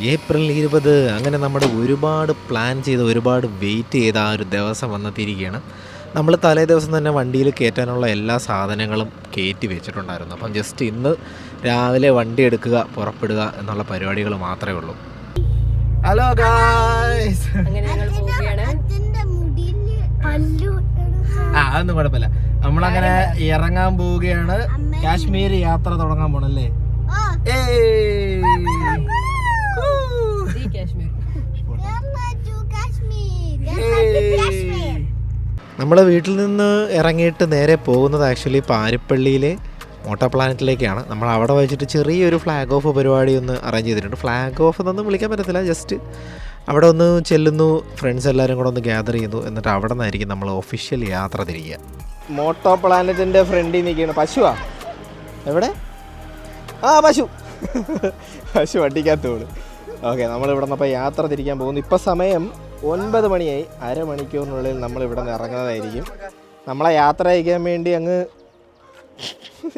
April ഇരുപത്. അങ്ങനെ നമ്മുടെ ഒരുപാട് പ്ലാൻ ചെയ്ത് ഒരുപാട് വെയിറ്റ് ചെയ്ത ആ ഒരു ദിവസം വന്നെത്തിയിരിക്കുകയാണ്. നമ്മൾ തലേ ദിവസം തന്നെ വണ്ടിയിൽ കയറ്റാനുള്ള എല്ലാ സാധനങ്ങളും കയറ്റി വെച്ചിട്ടുണ്ടായിരുന്നു. അപ്പം ജസ്റ്റ് ഇന്ന് രാവിലെ വണ്ടി എടുക്കുക പുറപ്പെടുക എന്നുള്ള പരിപാടികൾ മാത്രമേ ഉള്ളൂ. ഹലോ ഗായ്സ് അങ്ങനെ ഞങ്ങൾ പോവുകയാണ്. അച്ഛന്റെ മുടിയിൽ പല്ലു ആ അതൊന്നും കുഴപ്പമില്ല. നമ്മളങ്ങനെ ഇറങ്ങാൻ പോവുകയാണ്. കാശ്മീർ യാത്ര തുടങ്ങാൻ പോണല്ലേ? ആ നമ്മുടെ വീട്ടിൽ നിന്ന് ഇറങ്ങിയിട്ട് നേരെ പോകുന്നത് ആക്ച്വലി പാരിപ്പള്ളിയിലെ മോട്ടോ പ്ലാനറ്റിലേക്കാണ് നമ്മൾ അവിടെ വെച്ചിട്ട് ചെറിയൊരു ഫ്ലാഗ് ഓഫ് പരിപാടി ഒന്ന് അറേഞ്ച് ചെയ്തിട്ടുണ്ട്. ഫ്ലാഗ് ഓഫ് എന്നൊന്നും വിളിക്കാൻ പറ്റത്തില്ല. ജസ്റ്റ് അവിടെ ഒന്ന് ചെല്ലുന്നു. ഫ്രണ്ട്സ് എല്ലാവരും കൂടെ ഒന്ന് ഗ്യാദർ ചെയ്യുന്നു. എന്നിട്ട് അവിടെ നിന്നായിരിക്കും നമ്മൾ ഒഫീഷ്യൽ യാത്ര തിരിക്കുക മോട്ടോ പ്ലാനറ്റിന്റെ ഫ്രണ്ടിൽ നിൽക്കുകയാണ്. പശുവാ? എവിടെ? ആ പശു. പശു വണ്ടിക്കകത്തോളൂ ഓക്കെ നമ്മളിവിടെ നിന്നപ്പോൾ നിന്ന് അപ്പോൾ യാത്ര തിരിക്കാൻ പോകുന്നു. ഇപ്പോൾ സമയം ഒൻപത് മണിയായി അരമണിക്കൂറിനുള്ളിൽ നമ്മൾ ഇവിടെ നിന്ന് ഇറങ്ങുന്നതായിരിക്കും. നമ്മളെ യാത്ര അയക്കാൻ വേണ്ടി അങ്ങ്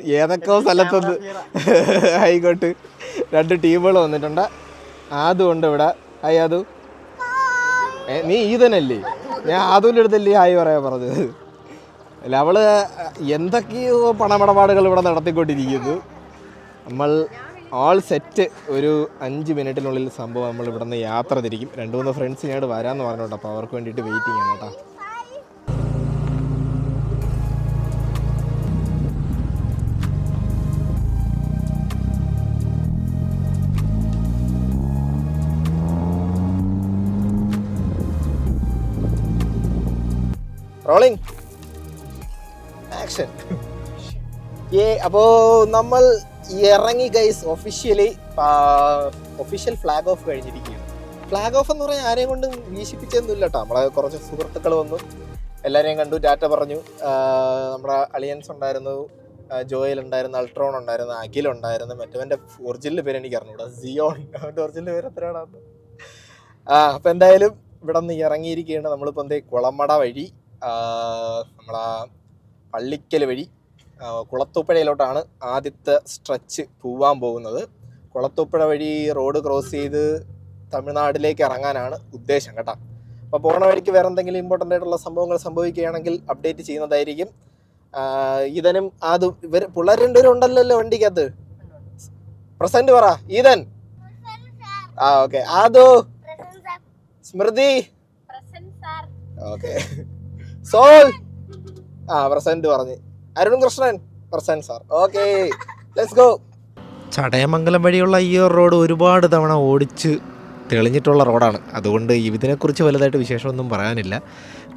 ഏതൊക്കെ സ്ഥലത്തുനിന്ന് ആയിക്കോട്ട് രണ്ട് ടീമുകൾ വന്നിട്ടുണ്ട്. ആദുണ്ട് ഇവിടെ. ഹായ് ആദു. നീ ഈതനല്ലേ ഞാൻ ആദുവിന്റെ അടുത്തല്ലേ ഹായ് പറയാൻ പറഞ്ഞത്. അല്ല അവൾ എന്തൊക്കെയോ പണമിടപാടുകൾ ഇവിടെ നടത്തിക്കൊണ്ടിരിക്കുന്നു. നമ്മൾ ആൾ സെറ്റ് ഒരു അഞ്ച് മിനിറ്റിനുള്ളിൽ സംഭവം നമ്മൾ ഇവിടെ നിന്ന് യാത്ര തിരിക്കും. രണ്ട് മൂന്ന് ഫ്രണ്ട്സ് ഞാൻ വരാമെന്ന് പറഞ്ഞു കേട്ടോ അപ്പോൾ അവർക്ക് വേണ്ടിയിട്ട് വെയിറ്റ് ചെയ്യണം കേട്ടോ. റോളിംഗ് ആക്ഷൻ ഏ അപ്പോ നമ്മൾ ഇറങ്ങി guys officially official flag off കഴിഞ്ഞിരിക്കുകയാണ്. ഫ്ലാഗ് ഓഫ് എന്ന് പറഞ്ഞാൽ ആരെയും കൊണ്ടും വീശിപ്പിച്ചൊന്നും ഇല്ല കേട്ടോ നമ്മളെ കുറച്ച് സുഹൃത്തുക്കൾ വന്നു. എല്ലാവരെയും കണ്ടു ഡാറ്റ പറഞ്ഞു. നമ്മുടെ അളിയൻസ് ഉണ്ടായിരുന്നു ജോയൽ ഉണ്ടായിരുന്നു അൾട്രോൺ ഉണ്ടായിരുന്നു അഖിൽ ഉണ്ടായിരുന്നു മറ്റവന്റെ ഒറിജിനൽ പേര് എനിക്ക് അറിഞ്ഞൂടാ. സിയോൺ അവന്റെ ഒറിജിനൽ പേര് എത്രയാണെന്ന് ആ അപ്പം എന്തായാലും ഇവിടെ നിന്ന് ഇറങ്ങിയിരിക്കുകയാണ്. നമ്മളിപ്പോൾ എന്തേ കുളമട വഴി നമ്മളാ പള്ളിക്കൽ വഴി കുളത്തൂപ്പുഴയിലോട്ടാണ് ആദ്യത്തെ സ്ട്രെച്ച് പോവാൻ പോകുന്നത്. കുളത്തൂപ്പുഴ വഴി റോഡ് ക്രോസ് ചെയ്ത് തമിഴ്നാട്ടിലേക്ക് ഇറങ്ങാനാണ് ഉദ്ദേശം കേട്ടോ. അപ്പോൾ പോണ വഴിക്ക് വേറെ എന്തെങ്കിലും ഇമ്പോർട്ടന്റ് ആയിട്ടുള്ള സംഭവങ്ങൾ സംഭവിക്കുകയാണെങ്കിൽ അപ്ഡേറ്റ് ചെയ്യുന്നതായിരിക്കും. ഈതനും അത് ഇവർ പിള്ളേർ രണ്ടുപേരും ഉണ്ടല്ലോ വണ്ടിക്കകത്ത്? പ്രസന്റ് പറ ഈതൻ ആ ഓക്കെ ആദു. സ്മൃതി. ഓക്കെ സോൾ. ആ പ്രസന്റ് പറഞ്ഞ്. Arun Krishnan present sir. Okay let's go Chadayamangalam വഴിയുള്ള ഈ റോഡ് ഒരുപാട് തവണ ഓടിച്ച് തെളിഞ്ഞിട്ടുള്ള റോഡാണ്. അതുകൊണ്ട് ഇതിനെക്കുറിച്ച് വലുതായിട്ട് വിശേഷമൊന്നും പറയാനില്ല.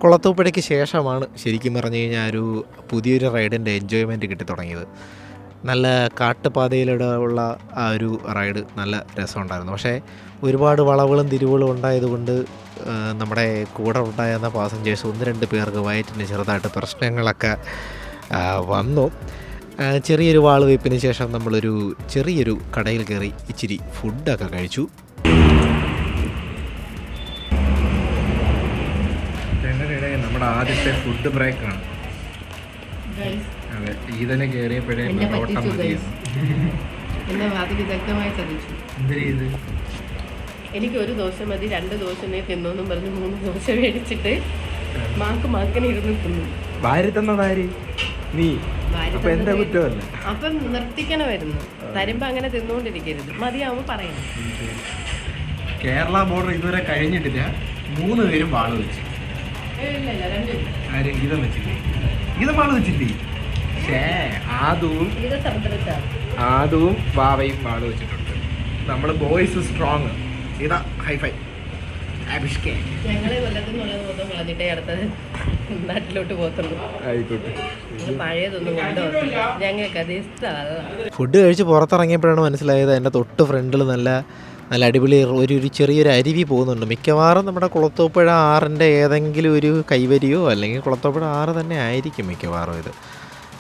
കുളത്തൂപ്പുഴയ്ക്ക് ശേഷമാണ് ശരിക്കും പറഞ്ഞു കഴിഞ്ഞാൽ ഒരു പുതിയൊരു റൈഡിന്റെ എൻജോയ്മെന്റ് കിട്ടി തുടങ്ങിയത്. നല്ല കാട്ടുപാതയിലൂടെ ഉള്ള ആ ഒരു റൈഡ് നല്ല രസമുണ്ടായിരുന്നു. പക്ഷേ ഒരുപാട് വളവുകളും തിരിവുകളും ഉണ്ടായതുകൊണ്ട് നമ്മുടെ കൂടെ ഉണ്ടായിരുന്ന പാസഞ്ചേഴ്സ് ഒന്ന് രണ്ട് പേർക്ക് വയറ്റിന് ചെറുതായിട്ട് പ്രശ്നങ്ങളൊക്കെ വന്നു. ചെറിയൊരു വാൾ വെപ്പിന് ശേഷം നമ്മളൊരു ചെറിയൊരു കടയിൽ കയറി ഇച്ചിരി ഫുഡൊക്കെ കഴിച്ചു. നമ്മുടെ ആദ്യത്തെ ഫുഡ് ബ്രേക്കാണ്. അതെ ഈതനെ കയറിയപ്പോഴേ ഓട്ടം guys. എന്നെ അത് വിദഗ്ധമായി ചതിച്ചു. എനിക്ക് ഒരു ദോശ മതി രണ്ട് ദോശ നീ തിന്നോന്നും പറഞ്ഞ് മൂന്ന് ദോശ മേടിച്ചിട്ട് മാക്ക് മാക്കിനെ ഇരുന്ന് തിന്നു. വാരി തന്നതാരി? നീ. അപ്പൊ എന്റെ കുറ്റമല്ല അപ്പം നിർത്തിക്കണമായിരുന്നു. തരുമ്പോ അങ്ങനെ തിന്നുകൊണ്ടിരിക്കരുത്. മതിയാവുമ്പോ പറയണം. കേരള ബോർഡർ ഇതുവരെ കഴിഞ്ഞിട്ടില്ല. മൂന്ന് പേരും വാൾ വെച്ചു. ആര്? ഗീതം വെച്ചില്ലേ? ഗീതം വാൾ വെച്ചില്ലേ? ഷേ ആദുവും ആദുവും വാവയും വാൾ വെച്ചിട്ടുണ്ട്. നമ്മൾ ബോയ്സ് സ്ട്രോങ് ഇതാ ഹൈഫൈ അഭിഷ്കേ. ഞങ്ങളെ കൊല്ലത്തുനിന്നുള്ള മൊത്തം കളഞ്ഞിട്ടേ അടുത്തത്. നാട്ടിലോട്ട് പോകത്തുള്ളൂ. ആയിക്കോട്ടെ. പഴയതൊന്നും കൊണ്ടുപോകത്തില്ല. ഞങ്ങൾക്ക് അത് ഇഷ്ടമാണ് ഫുഡ് കഴിച്ച് പുറത്തിറങ്ങിയപ്പോഴാണ് മനസ്സിലായത് എന്റെ തൊട്ട് ഫ്രണ്ടിൽ നല്ല നല്ല അടിപൊളി ഒരു ഒരു ചെറിയൊരു അരുവി പോകുന്നുണ്ട്. മിക്കവാറും നമ്മുടെ കുളത്തോപ്പുഴ ആറിന്റെ ഏതെങ്കിലും ഒരു കൈവരിയോ അല്ലെങ്കിൽ കുളത്തോപ്പുഴ ആറ് തന്നെ ആയിരിക്കും മിക്കവാറും ഇത്.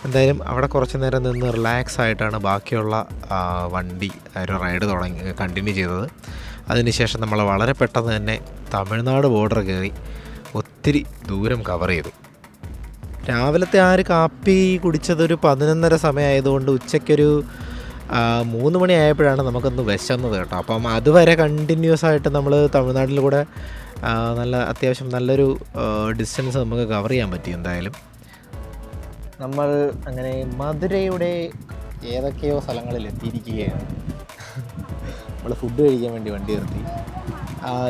എന്തായാലും അവിടെ കുറച്ച് നേരം നിന്ന് റിലാക്സ് ആയിട്ടാണ് ബാക്കിയുള്ള വണ്ടി ഒരു റൈഡ് തുടങ്ങി കണ്ടിന്യൂ ചെയ്തത്. അതിനുശേഷം നമ്മൾ വളരെ പെട്ടെന്ന് തന്നെ തമിഴ്നാട് ബോർഡർ കയറി. ഒത്തിരി ദൂരം കവർ ചെയ്തു. രാവിലത്തെ ആ ഒരു കാപ്പി കുടിച്ചതൊരു പതിനൊന്നര സമയമായതുകൊണ്ട് ഉച്ചയ്ക്കൊരു മൂന്ന് മണിയായപ്പോഴാണ് നമുക്കൊന്ന് വിശന്നത് കേട്ടോ. അപ്പം അതുവരെ കണ്ടിന്യൂസ് ആയിട്ട് നമ്മൾ തമിഴ്നാട്ടിൽ കൂടെ നല്ല അത്യാവശ്യം നല്ലൊരു ഡിസ്റ്റൻസ് നമുക്ക് കവർ ചെയ്യാൻ പറ്റി എന്തായാലും. നമ്മൾ അങ്ങനെ മധുരയുടെ ഏതൊക്കെയോ സ്ഥലങ്ങളിൽ എത്തിയിരിക്കുകയാണ്. നമ്മൾ ഫുഡ് കഴിക്കാൻ വേണ്ടി വണ്ടി നിർത്തി.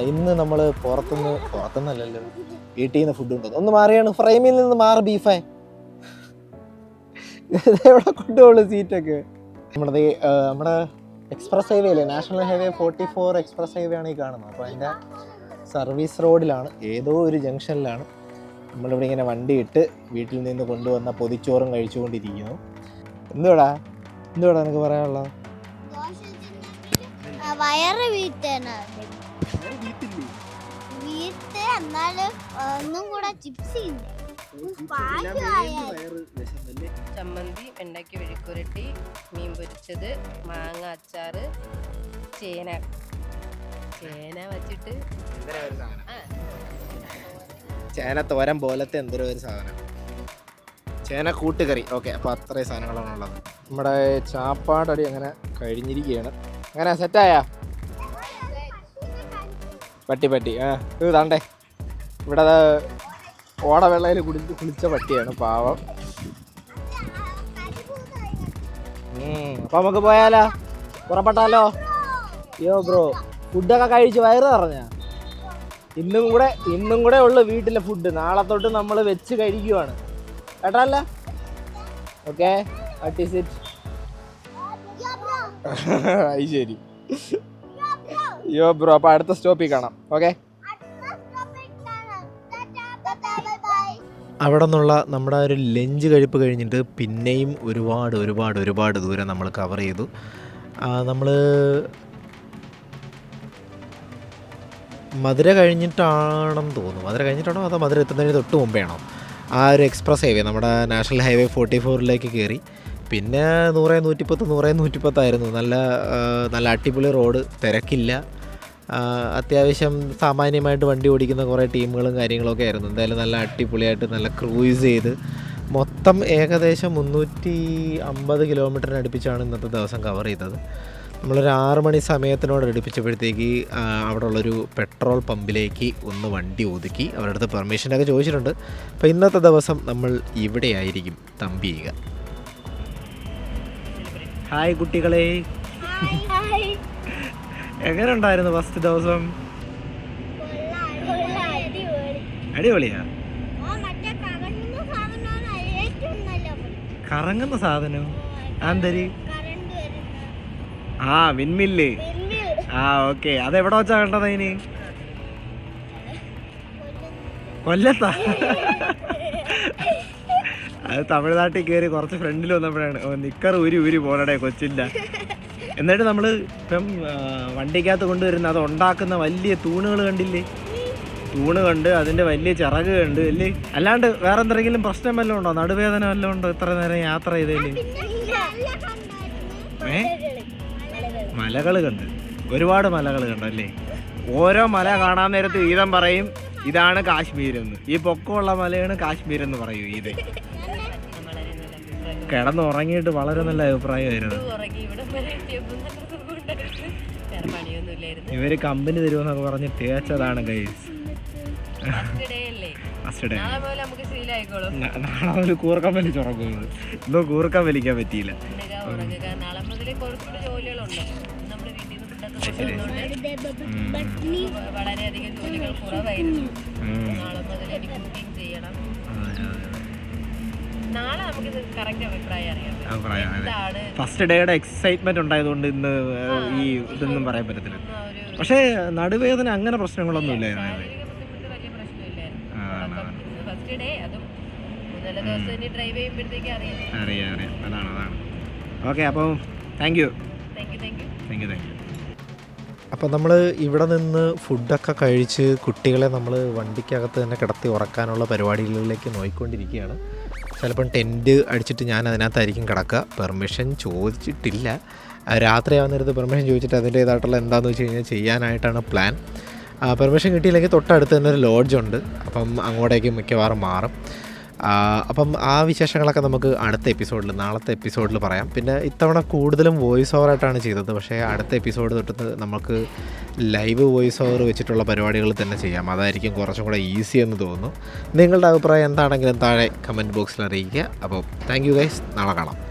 ഇന്ന് നമ്മൾ പുറത്തുനിന്ന് പുറത്തുനിന്നല്ലല്ലോ. വീട്ടിൽ നിന്ന് ഫുഡ് കൊണ്ടുവന്നു. ഒന്ന് മാറിയാണ് ഫ്രെയിമിൽ നിന്ന് മാറി ബീഫേ എവിടെ കൊണ്ടുപോകുള്ളൂ സീറ്റൊക്കെ നമ്മുടെ നമ്മുടെ എക്സ്പ്രസ് ഹൈവേ അല്ലേ? National highway forty four express highway ആണ് ഈ കാണുന്നത്. അപ്പോൾ അതിന്റെ സർവീസ് റോഡിലാണ് ഏതോ ഒരു ജംഗ്ഷനിലാണ് നമ്മളിവിടെ ഇങ്ങനെ വണ്ടി ഇട്ട് വീട്ടിൽ നിന്ന് കൊണ്ടുവന്ന പൊതിച്ചോറും കഴിച്ചുകൊണ്ടിരിക്കുന്നു. എന്തുവാടാ? എന്തുവാടാ എനിക്ക് പറയാനുള്ളത്? വയറ് വീട്ടാണ് വീട്ട് എന്നാലും ഒന്നും കൂടെ ചിപ്സ് ചമ്മന്തി വെണ്ടയ്ക്ക് വെഴുക്കുരട്ടി മീൻ പൊരിച്ചത് മാങ്ങ അച്ചാറ് ചേന. ചേന വച്ചിട്ട് ചേന തോരൻ പോലത്തെ എന്തൊരു ഒരു സാധനം. ചേന കൂട്ടുകറി. ഓക്കെ അപ്പോൾ അത്രയും സാധനങ്ങളാണ് ഉള്ളത്. നമ്മുടെ ചാപ്പാടടി അങ്ങനെ കഴിഞ്ഞിരിക്കുകയാണ്. അങ്ങനെ സെറ്റായാ പട്ടി പട്ടി. ആ ഇത് താണ്ടേ. ഇവിടെ ഓട ഓടവെള്ളയിൽ കുടി കുളിച്ച പട്ടിയാണ് പാവം. അപ്പൊ നമുക്ക് പോയാലോ? പുറപ്പെട്ടാലോ? യോ ബ്രോ ഫുഡൊക്കെ കഴിച്ച് വയറ് പറഞ്ഞ ഇന്നും കൂടെ ഇന്നും കൂടെ ഉള്ളു വീട്ടിലെ ഫുഡ് നാളെ തൊട്ട് നമ്മൾ വെച്ച് കഴിക്കുവാണ്. കേട്ടല്ല okay what is it yo bro അപ്പൊ അടുത്ത സ്റ്റോപ്പിൽ കാണാം. ഓക്കെ? അവിടെ നിന്നുള്ള നമ്മുടെ ഒരു ലഞ്ച് കഴിപ്പ് കഴിഞ്ഞിട്ട് പിന്നെയും ഒരുപാട് ഒരുപാട് ഒരുപാട് ദൂരം നമ്മൾ കവർ ചെയ്തു. നമ്മൾ മധുര കഴിഞ്ഞിട്ടാണെന്ന് തോന്നുന്നു. മധുര കഴിഞ്ഞിട്ടാണോ അതോ മധുര എത്തുന്നതിന് തൊട്ട് മുമ്പേ ആണോ ആ ഒരു എക്സ്പ്രസ് ഹൈവേ നമ്മുടെ നാഷണൽ ഹൈവേ ഫോർട്ടി ഫോറിലേക്ക് കയറി പിന്നെ നൂറേ നൂറ്റിപ്പത്ത് നൂറേ നൂറ്റിപ്പത്തായിരുന്നു. നല്ല നല്ല അടിപൊളി റോഡ് തിരക്കില്ല. അത്യാവശ്യം സാമാന്യമായിട്ട് വണ്ടി ഓടിക്കുന്ന കുറേ ടീമുകളും കാര്യങ്ങളൊക്കെ ആയിരുന്നു. എന്തായാലും നല്ല അടിപൊളിയായിട്ട് നല്ല ക്രൂയിസ് ചെയ്ത് മൊത്തം ഏകദേശം മുന്നൂറ്റി അമ്പത് കിലോമീറ്ററിന് അടുപ്പിച്ചാണ് ഇന്നത്തെ ദിവസം കവർ ചെയ്തത്. നമ്മളൊരു ആറ് മണി സമയത്തിനോട് അടുപ്പിച്ചപ്പോഴത്തേക്ക് അവിടെ ഉള്ളൊരു പെട്രോൾ പമ്പിലേക്ക് ഒന്ന് വണ്ടി ഒതുക്കി അവരുടെ അടുത്ത് പെർമിഷനൊക്കെ ചോദിച്ചിട്ടുണ്ട്. അപ്പോൾ ഇന്നത്തെ ദിവസം നമ്മൾ ഇവിടെ ആയിരിക്കും തമ്പി ചെയ്യുക. ഹായ് കുട്ടികളെ. എങ്ങനെ ഉണ്ടായിരുന്നു ഫസ്റ്റ് ദിവസം? അടിപൊളിയാ. കറങ്ങുന്ന സാധനം? ആന്തരി ആ വിൻമില്ല് ആ ഓക്കെ അതെവിടെ വെച്ചാ കണ്ടത് അതിന് കൊല്ലത്താ? അത് തമിഴ്നാട്ടിൽ കയറി കുറച്ച് ഫ്രണ്ടിൽ വന്നപ്പോഴാണ്. നിക്കർ ഊരി ഊരി പോണടേ കൊച്ചില്ല എന്നിട്ട് നമ്മൾ ഇപ്പം വണ്ടിക്കകത്ത് കൊണ്ടുവരുന്ന അത് ഉണ്ടാക്കുന്ന വലിയ തൂണുകൾ കണ്ടില്ലേ? തൂണ് കണ്ട് അതിന്റെ വലിയ ചിറക് കണ്ട് അല്ലേ അല്ലാണ്ട് വേറെ എന്തെങ്കിലും പ്രശ്നം വല്ലതും ഉണ്ടോ? നടുവേദന വല്ലതും ഉണ്ടോ ഇത്ര നേരം യാത്ര ചെയ്തേ ഏ? മലകൾ കണ്ട്. ഒരുപാട് മലകൾ കണ്ടല്ലേ ഓരോ മല കാണാൻ നേരത്ത് ഈതം പറയും ഇതാണ് കാശ്മീർ എന്ന് ഈ പൊക്കമുള്ള മലയാണ് കാശ്മീർ എന്ന് പറയൂ ഇത്. കിടന്നുറങ്ങിയിട്ട് വളരെ നല്ല അഭിപ്രായമായിരുന്നു. ഇവർ കമ്പനി തരുമെന്നൊക്കെ പറഞ്ഞ് തേച്ചതാണ് ഗൈസ് നാളെ മുതൽ കൂർക്കം വലിച്ചുറങ്ങുന്നത് ഇന്നും കൂർക്കം വലിക്കാൻ പറ്റിയില്ല. വളരെയധികം ജോലികൾ കുറവായിരുന്നു. നാളെ മുതൽ എനിക്ക് കുക്കിംഗ് ചെയ്യണം. നാളെ നമുക്ക് കറക്റ്റ് അഭിപ്രായം അറിയാം. അഭിപ്രായം, അതെ. ഫസ്റ്റ് ഡേയുടെ എക്സൈറ്റ്മെന്റ് ഉണ്ടായതുകൊണ്ട് ഇന്ന് ഈ ഇതൊന്നും പറയാൻ പറ്റത്തില്ല. പക്ഷേ നടുവേദന അങ്ങനെ പ്രശ്നങ്ങളൊന്നും ഇല്ലായിരുന്നു അറിയാം. അറിയാം അറിയാം. അതാണ് അതാണ്. ഓക്കെ അപ്പോൾ thank you thank you thank you thank you അപ്പോൾ നമ്മൾ ഇവിടെ നിന്ന് ഫുഡൊക്കെ കഴിച്ച് കുട്ടികളെ നമ്മൾ വണ്ടിക്കകത്ത് തന്നെ കിടത്തി ഉറക്കാനുള്ള പരിപാടികളിലേക്ക് നോക്കിക്കൊണ്ടിരിക്കുകയാണ് ചിലപ്പം ടെന്റ് അടിച്ചിട്ട് ഞാൻ അതിനകത്തായിരിക്കും കിടക്കുക. പെർമിഷൻ ചോദിച്ചിട്ടില്ല. രാത്രി പെർമിഷൻ ചോദിച്ചിട്ട് അതിന്റേതായിട്ടുള്ള എന്താണെന്ന് വെച്ച് കഴിഞ്ഞാൽ ചെയ്യാനായിട്ടാണ് പ്ലാൻ പെർമിഷൻ കിട്ടിയില്ലെങ്കിൽ തൊട്ടടുത്ത് തന്നെ ഒരു ലോഡ്ജ് ഉണ്ട്. അപ്പം അങ്ങോട്ടേക്ക് മിക്കവാറും മാറും. അപ്പം ആ വിശേഷങ്ങളൊക്കെ നമുക്ക് അടുത്ത എപ്പിസോഡിൽ നാളത്തെ എപ്പിസോഡിൽ പറയാം. പിന്നെ ഇത്തവണ കൂടുതലും വോയിസ് ഓവറായിട്ടാണ് ചെയ്തത്. പക്ഷേ അടുത്ത എപ്പിസോഡ് തൊട്ട് നമുക്ക് ലൈവ് വോയിസ് ഓവർ വെച്ചിട്ടുള്ള പരിപാടികൾ തന്നെ ചെയ്യാം. അതായിരിക്കും കുറച്ചും കൂടെ ഈസി എന്ന് തോന്നുന്നു. നിങ്ങളുടെ അഭിപ്രായം എന്താണെങ്കിലും താഴെ കമന്റ് ബോക്സിൽ അറിയിക്കുക. അപ്പോൾ താങ്ക് യു ഗൈസ് നാളെ കാണാം.